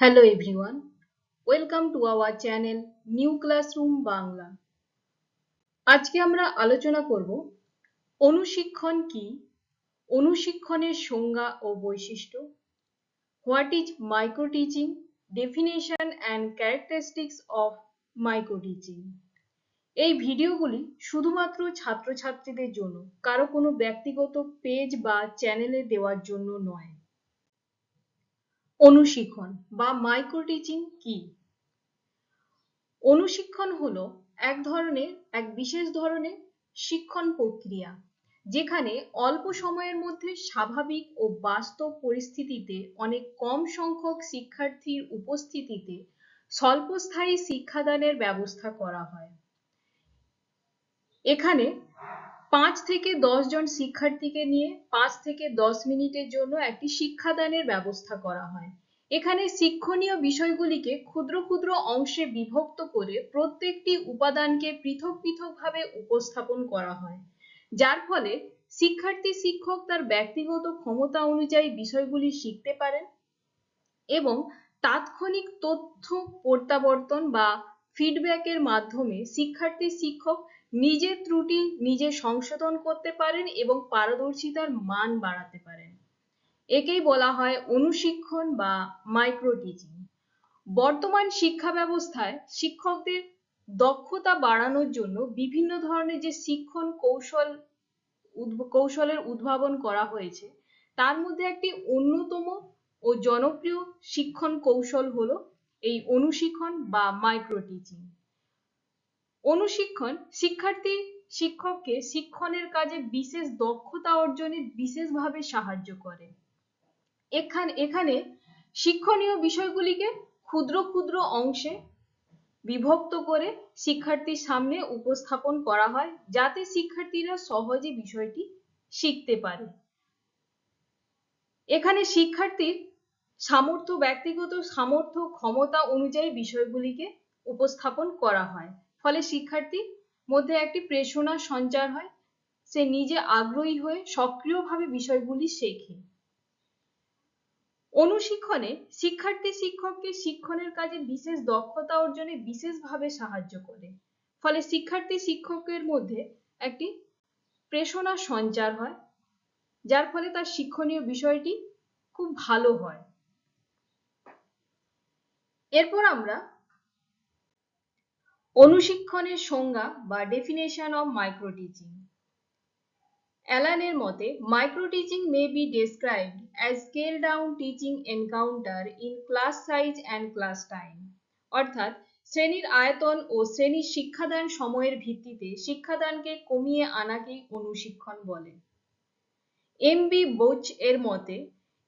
Hello everyone, welcome to our channel New Classroom Bangla আজকে আমরা আলোচনা করব অনুশিক্ষণ কি? অনুশিক্ষণের সংজ্ঞা ও বৈশিষ্ট্য। What is micro teaching definition and characteristics of micro teaching এই ভিডিওগুলি শুধুমাত্র ছাত্রছাত্রীদের জন্য কারও কোনো ব্যক্তিগত পেজ বা চ্যানেলে দেওয়ার জন্য নয়। অনুশিক্ষণ বা মাইক্রো টিচিং কি? অনুশিক্ষণ হলো এক ধরনের, এক বিশেষ ধরনের শিক্ষণ প্রক্রিয়া যেখানে অল্প সময়ের মধ্যে স্বাভাবিক ও বাস্তব পরিস্থিতিতে অনেক কম সংখ্যক শিক্ষার্থীর উপস্থিতিতে স্বল্পস্থায়ী শিক্ষাদানের ব্যবস্থা করা হয়। এখানে পাঁচ থেকে দশ জন শিক্ষার্থীকে নিয়ে পাঁচ থেকে দশ মিনিটের জন্য একটি শিক্ষাদানের ব্যবস্থা করা হয়। এখানে শিক্ষণীয় বিষয়গুলিকে ক্ষুদ্র ক্ষুদ্র অংশে বিভক্ত করে প্রত্যেকটি উপাদানকে পৃথক পৃথকভাবে উপস্থাপন করা হয়। যার ফলে শিক্ষার্থী শিক্ষক তার ব্যক্তিগত ক্ষমতা অনুযায়ী বিষয়গুলি শিখতে পারেন এবং তাৎক্ষণিক তথ্য প্রত্যাবর্তন বা ফিডব্যাকের মাধ্যমে শিক্ষার্থী শিক্ষক নিজের ত্রুটি নিজে সংশোধন করতে পারেন এবং পারদর্শিতার মান বাড়াতে পারেন। একেই বলা হয় অনুশিক্ষণ বা মাইক্রো টিচিং বর্তমান শিক্ষা ব্যবস্থায় শিক্ষকদের দক্ষতা বাড়ানোর জন্য বিভিন্ন ধরনের যে শিক্ষণ কৌশল কৌশলের উদ্ভাবন করা হয়েছে, তার মধ্যে একটি অন্যতম ও জনপ্রিয় শিক্ষণ কৌশল হলো এই অনুশিক্ষণ বা মাইক্রো টিচিং অনুশিক্ষণ শিক্ষার্থী শিক্ষককে শিক্ষণের কাজে বিশেষ দক্ষতা অর্জনে বিশেষভাবে সাহায্য করে। এখানে এখানে শিক্ষণীয় বিষয়গুলিকে ক্ষুদ্র ক্ষুদ্র অংশে বিভক্ত করে শিক্ষার্থীর সামনে উপস্থাপন করা হয়, যাতে শিক্ষার্থীরা সহজে বিষয়টি শিখতে পারে। এখানে শিক্ষার্থীর সামর্থ্য, ব্যক্তিগত সামর্থ্য, ক্ষমতা অনুযায়ী বিষয়গুলিকে উপস্থাপন করা হয়। ফলে শিক্ষার্থীর মধ্যে একটি প্রেরণা সঞ্চার হয়, সে নিজে আগ্রহী হয়ে সক্রিয়ভাবে বিষয়গুলি শেখে। অনুশিক্ষণে শিক্ষার্থী শিক্ষককে শিক্ষণের কাজে বিশেষ দক্ষতা অর্জনে বিশেষভাবে সাহায্য করে। ফলে শিক্ষার্থী শিক্ষকের মধ্যে একটি প্রেরণা সঞ্চার হয়, যার ফলে তার শিক্ষণীয় বিষয়টি খুব ভালো হয়। এরপর আমরা অনুশিক্ষণের সংজ্ঞা বা ডেফিনেশন অফ মাইক্রো টিচিং অ্যালানের মতে micro teaching may be described as scale down teaching encounter in class size and class time অর্থাৎ, শ্রেণির আয়তন ও শ্রেণির শিক্ষাদান সময়ের ভিত্তিতে শিক্ষাদানকে কমিয়ে আনাকেই অনুশিক্ষণ বলে। এম বি বোচ এর মতে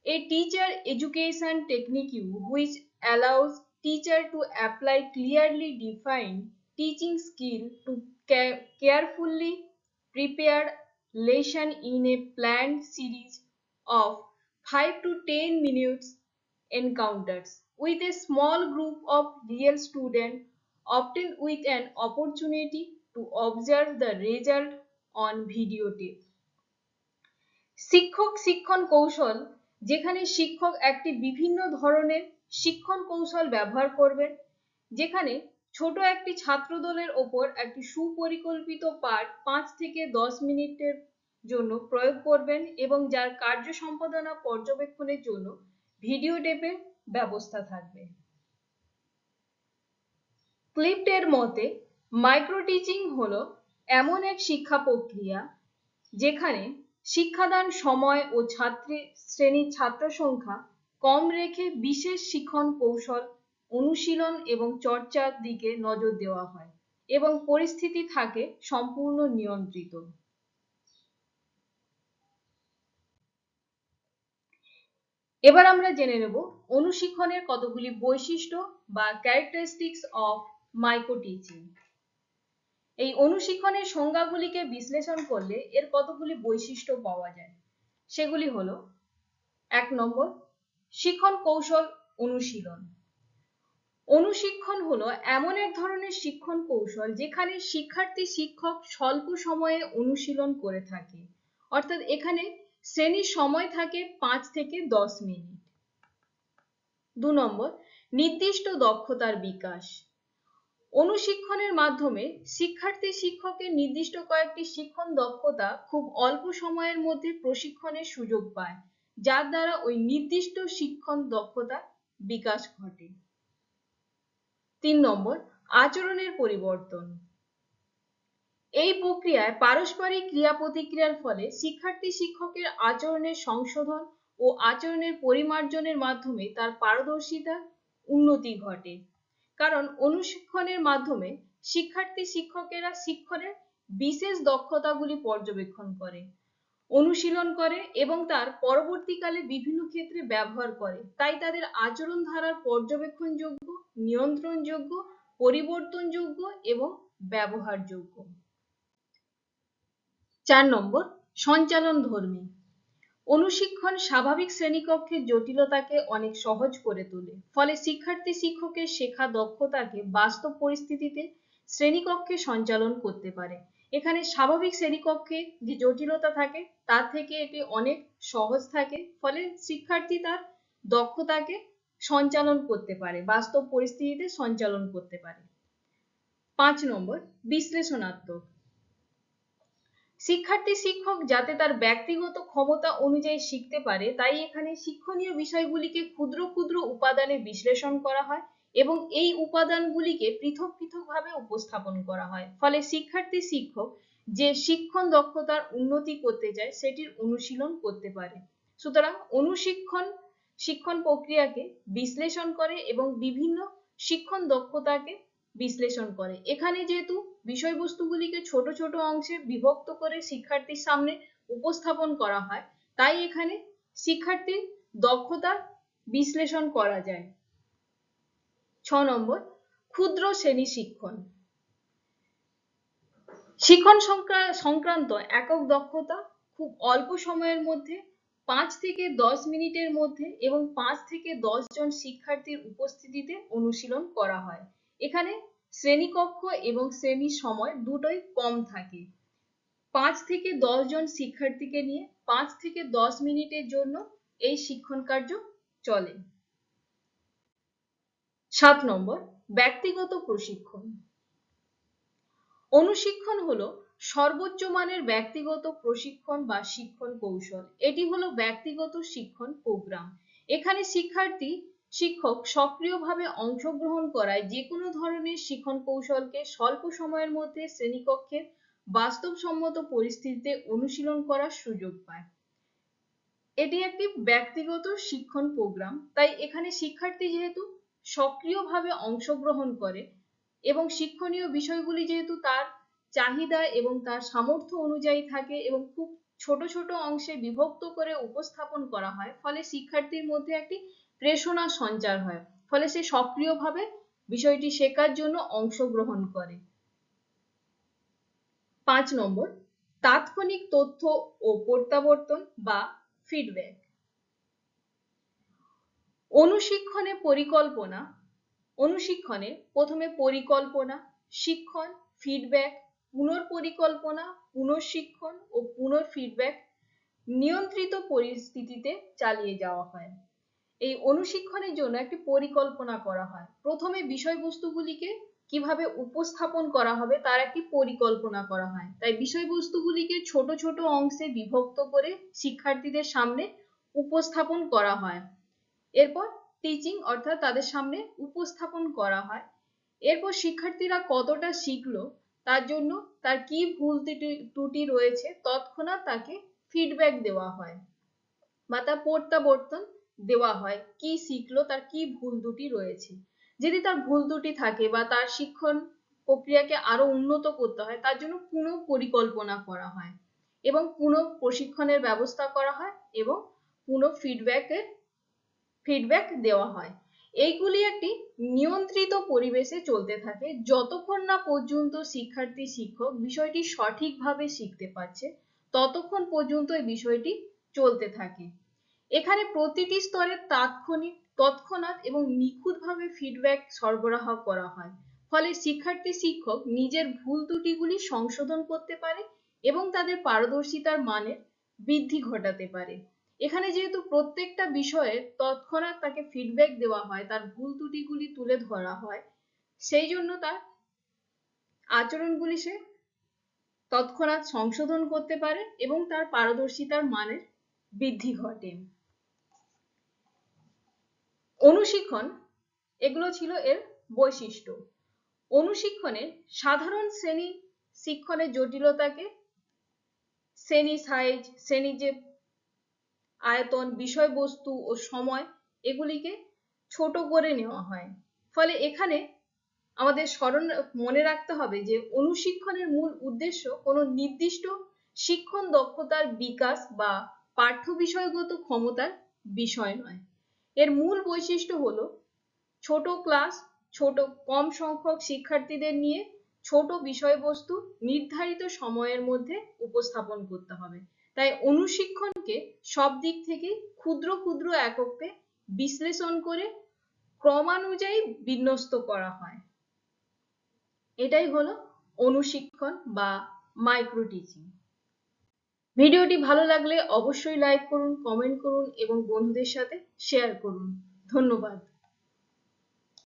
a teacher education technique you which allows teacher to apply clearly defined teaching skill to carefully prepare lesson in a planned series of 5 to 10 minutes encounters with a small group of real students often with an opportunity to observe the result on videotape শিক্ষক শিক্ষণ কৌশল যেখানে শিক্ষক একটি বিভিন্ন ধরনের শিক্ষণ কৌশল ব্যবহার করবেন যেখানে ছোট একটি ছাত্র দলের ওপর একটি সুপরিকল্পিত পাঠ পাঁচ থেকে দশ মিনিটের জন্য প্রয়োগ করবেন এবং যার কার্য সম্পাদনা পর্যবেক্ষণের জন্য ভিডিও টেপের ব্যবস্থা থাকবে। ক্লিপ্টের মতে মাইক্রো টিচিং হলো এমন এক শিক্ষা প্রক্রিয়া যেখানে শিক্ষাদান সময় ও ছাত্রী শ্রেণির ছাত্র সংখ্যা কম রেখে বিশেষ শিক্ষণ কৌশল অনুশীলন এবং চর্চার দিকে নজর দেওয়া হয় এবং পরিস্থিতি থাকে সম্পূর্ণ নিয়ন্ত্রিত। এবার আমরা জেনে নেব অনুশিক্ষণের কতগুলি বৈশিষ্ট্য বা ক্যারেক্টারিস্টিক্স অফ মাইক্রো টিচিং এই অনুশিক্ষণের সংজ্ঞাগুলিকে বিশ্লেষণ করলে এর কতগুলি বৈশিষ্ট্য পাওয়া যায়? সেগুলি হলো, এক নম্বর, শিক্ষণ কৌশল অনুশীলন। অনুশিক্ষণ হলো এমন এক ধরনের শিক্ষণ কৌশল যেখানে শিক্ষার্থী শিক্ষক স্বল্প সময়ে অনুশীলন করে থাকে। অর্থাৎ এখানে শ্রেণির সময় থাকে পাঁচ থেকে দশ মিনিট। দু নম্বর, নির্দিষ্ট দক্ষতার বিকাশ। অনুশিক্ষণের মাধ্যমে শিক্ষার্থী শিক্ষকের নির্দিষ্ট কয়েকটি শিক্ষণ দক্ষতা খুব অল্প সময়ের মধ্যে প্রশিক্ষণের সুযোগ পায়, যার দ্বারা ওই নির্দিষ্ট শিক্ষণ দক্ষতা বিকাশ ঘটে। তিন নম্বর, আচরণের পরিবর্তন। এই প্রক্রিয়ায় পারস্পরিক ক্রিয়া প্রতিক্রিয়ার ফলে শিক্ষার্থী শিক্ষকের আচরণের সংশোধন ও আচরণের পরিমার্জনের মাধ্যমে তার পারদর্শিতা উন্নতি ঘটে। কারণ অনুশিক্ষণের মাধ্যমে শিক্ষার্থী শিক্ষকেরা শিক্ষণের বিশেষ দক্ষতাগুলি পর্যবেক্ষণ করে। অনুশীলন করে এবং তার পরবর্তীকালে বিভিন্ন ক্ষেত্রে ব্যবহার করে। তাই তাদের আচরণ ধারার পর্যবেক্ষণযোগ্য, নিয়ন্ত্রণযোগ্য, পরিবর্তনযোগ্য এবং ব্যবহারযোগ্য। চার নম্বর, সঞ্চালন ধর্মী। অনুশিক্ষণ স্বাভাবিক শ্রেণীকক্ষের জটিলতাকে অনেক সহজ করে তোলে। ফলে শিক্ষার্থী শিক্ষকের শেখা দক্ষতাকে বাস্তব পরিস্থিতিতে শ্রেণীকক্ষে সঞ্চালন করতে পারে। এখানে স্বাভাবিক শ্রেণীকক্ষে যে জটিলতা থাকে, তার থেকে এটি অনেক সহজ থাকে। ফলে শিক্ষার্থী তার দক্ষতাকে সঞ্চালন করতে পারে, বাস্তব পরিস্থিতিতে সঞ্চালন করতে পারে। পাঁচ নম্বর, বিশ্লেষণাত্মক। শিক্ষার্থী শিক্ষক যাতে তার ব্যক্তিগত ক্ষমতা অনুযায়ী শিখতে পারে, তাই এখানে শিক্ষণীয় বিষয়গুলিকে ক্ষুদ্র ক্ষুদ্র উপাদানে বিশ্লেষণ করা হয়। এবং এই উপাদানগুলিকে পৃথক পৃথকভাবে উপস্থাপন করা হয়। ফলে শিক্ষার্থী শিক্ষক যে শিক্ষণ দক্ষতার উন্নতি করতে চায়, সেটির অনুশীলন করতে পারে। সুতরাং অনুশিক্ষণ, শিক্ষণ প্রক্রিয়াকে বিশ্লেষণ করে এবং বিভিন্ন শিক্ষণ দক্ষতাকে বিশ্লেষণ করে। এখানে যেহেতু বিষয়বস্তুগুলিকে ছোট ছোট অংশে বিভক্ত করে শিক্ষার্থীর সামনে উপস্থাপন করা হয়, তাই এখানে শিক্ষার্থীর দক্ষতার বিশ্লেষণ করা যায়। ছ নম্বর, ক্ষুদ্র শ্রেণি শিক্ষণ। শিক্ষণ সংক্রান্ত একক দক্ষতা খুব অল্প সময়ের মধ্যে, পাঁচ থেকে দশ মিনিটের মধ্যে এবং পাঁচ থেকে দশ জন শিক্ষার্থীর উপস্থিতিতে অনুশীলন করা হয়। এখানে শ্রেণীকক্ষ এবং শ্রেণির সময় দুটোই কম থাকে। পাঁচ থেকে দশ জন শিক্ষার্থীকে নিয়ে পাঁচ থেকে দশ মিনিটের জন্য এই শিক্ষণ কার্য চলে। সাত নম্বর, ব্যক্তিগত প্রশিক্ষণ। অনুশিক্ষণ হলো সর্বোচ্চ মানের ব্যক্তিগত প্রশিক্ষণ বা শিক্ষণ কৌশল। এটি হলো ব্যক্তিগত শিক্ষণ প্রোগ্রাম। এখানে শিক্ষার্থী, শিক্ষক সক্রিয়ভাবে অংশগ্রহণ করায় যে কোনো ধরনের শিক্ষণ কৌশলকে স্বল্প সময়ের মধ্যে শ্রেণীকক্ষের বাস্তবসম্মত পরিস্থিতিতে অনুশীলন করার সুযোগ পায়। এটি একটি ব্যক্তিগত শিক্ষণ প্রোগ্রাম। তাই এখানে শিক্ষার্থী যেহেতু সক্রিয়ভাবে অংশগ্রহণ করে এবং শিক্ষণীয় বিষয়গুলি যেহেতু তার চাহিদা এবং তার সামর্থ্য অনুযায়ী থাকে এবং খুব ছোট ছোট অংশে বিভক্ত করে উপস্থাপন করা হয়, ফলে শিক্ষার্থীর মধ্যে একটি প্রেরণা সঞ্চার হয়, ফলে সে সক্রিয়ভাবে বিষয়টি শেখার জন্য অংশগ্রহণ করে। পাঁচ নম্বর, তাৎক্ষণিক তথ্য ও প্রত্যাবর্তন বা ফিডব্যাক অনুশিক্ষণে পরিকল্পনা, অনুশিক্ষণে প্রথমে পরিকল্পনা, শিক্ষণ ফিডব্যাক পুনর্পরিকল্পনা পুনঃশিক্ষণ ও পুনঃফিডব্যাক নিয়ন্ত্রিত পরিস্থিতিতে চালিয়ে যাওয়া হয়। এই অনুশিক্ষণের জন্য একটি পরিকল্পনা করা হয়। প্রথমে বিষয়বস্তুগুলিকে কীভাবে উপস্থাপন করা হবে তার একটি পরিকল্পনা করা হয়। তাই বিষয়বস্তুগুলিকে ছোট ছোট অংশে বিভক্ত করে শিক্ষার্থীদের সামনে উপস্থাপন করা হয়। এরপর টিচিং অর্থাৎ তাদের সামনে উপস্থাপন করা হয়। এরপর শিক্ষার্থীরা কতটা শিখলো, তার জন্য তার কি ভুল ত্রুটি- রয়েছে, তৎক্ষণাৎ তাকে ফিডব্যাক দেওয়া হয় বা তার প্রত্যাবর্তন দেওয়া হয়, কি শিখলো, তার কি ভুল ত্রুটি রয়েছে। যদি তার ভুল ত্রুটি থাকে বা তার শিক্ষণ প্রক্রিয়াকে আরও উন্নত করতে হয়, তার জন্য পুনঃ পরিকল্পনা করা হয় এবং পুনঃ প্রশিক্ষণের ব্যবস্থা করা হয় এবং পুনঃ ফিডব্যাকের ফিডব্যাক দেওয়া হয়। এইগুলি একটি নিয়ন্ত্রিত পরিবেশে চলতে থাকে। যতক্ষণ না পর্যন্ত শিক্ষার্থী, শিক্ষক বিষয়টি সঠিকভাবে শিখতে পারছে, ততক্ষণ পর্যন্ত এই বিষয়টি চলতে থাকে। এখানে প্রতিটি স্তরে তাৎক্ষণিক, তৎক্ষণাৎ এবং নিখুঁতভাবে ফিডব্যাক সরবরাহ করা হয়। ফলে শিক্ষার্থী, শিক্ষক নিজের ভুল ত্রুটিগুলি সংশোধন করতে পারে এবং তাদের পারদর্শিতার মানের বৃদ্ধি ঘটাতে পারে। এখানে যেহেতু প্রত্যেকটা বিষয়ে তৎক্ষণাৎ তাকে ফিডব্যাক দেওয়া হয়, তার ভুল ত্রুটিগুলি তুলে ধরা হয়, সেই জন্য তার আচরণগুলি সে তৎক্ষণাৎ সংশোধন করতে পারে এবং তার পারদর্শিতার মানের বৃদ্ধি ঘটে। অনুশিক্ষণ এগুলো ছিল এর বৈশিষ্ট্য। অনুশিক্ষণের সাধারণ শ্রেণি শিক্ষণের জটিলতাকে শ্রেণি সাইজ শ্রেণির যে আয়তন, বিষয়বস্তু ও সময় এগুলিকে ছোট করে নেওয়া হয়। ফলে এখানে আমাদের স্মরণ মনে রাখতে হবে যে অনুশিক্ষণের মূল উদ্দেশ্য কোনো নির্দিষ্ট শিক্ষণ দক্ষতার বিকাশ বা পাঠ্য বিষয়গত ক্ষমতার বিষয় নয়। এর মূল বৈশিষ্ট্য হলো ছোট ক্লাস, ছোট কম সংখ্যক শিক্ষার্থীদের নিয়ে ছোট বিষয়বস্তু নির্ধারিত সময়ের মধ্যে উপস্থাপন করতে হবে। তাই অনুশিক্ষণকে সব দিক থেকে ক্ষুদ্র ক্ষুদ্র এককে বিশ্লেষণ করে ক্রমানুযায়ী বিন্যস্ত করা হয়। এটাই হলো অনুশিক্ষণ বা মাইক্রো টিচিং ভিডিওটি ভালো লাগলে অবশ্যই লাইক করুন কমেন্ট করুন এবং বন্ধুদের সাথে শেয়ার করুন। ধন্যবাদ।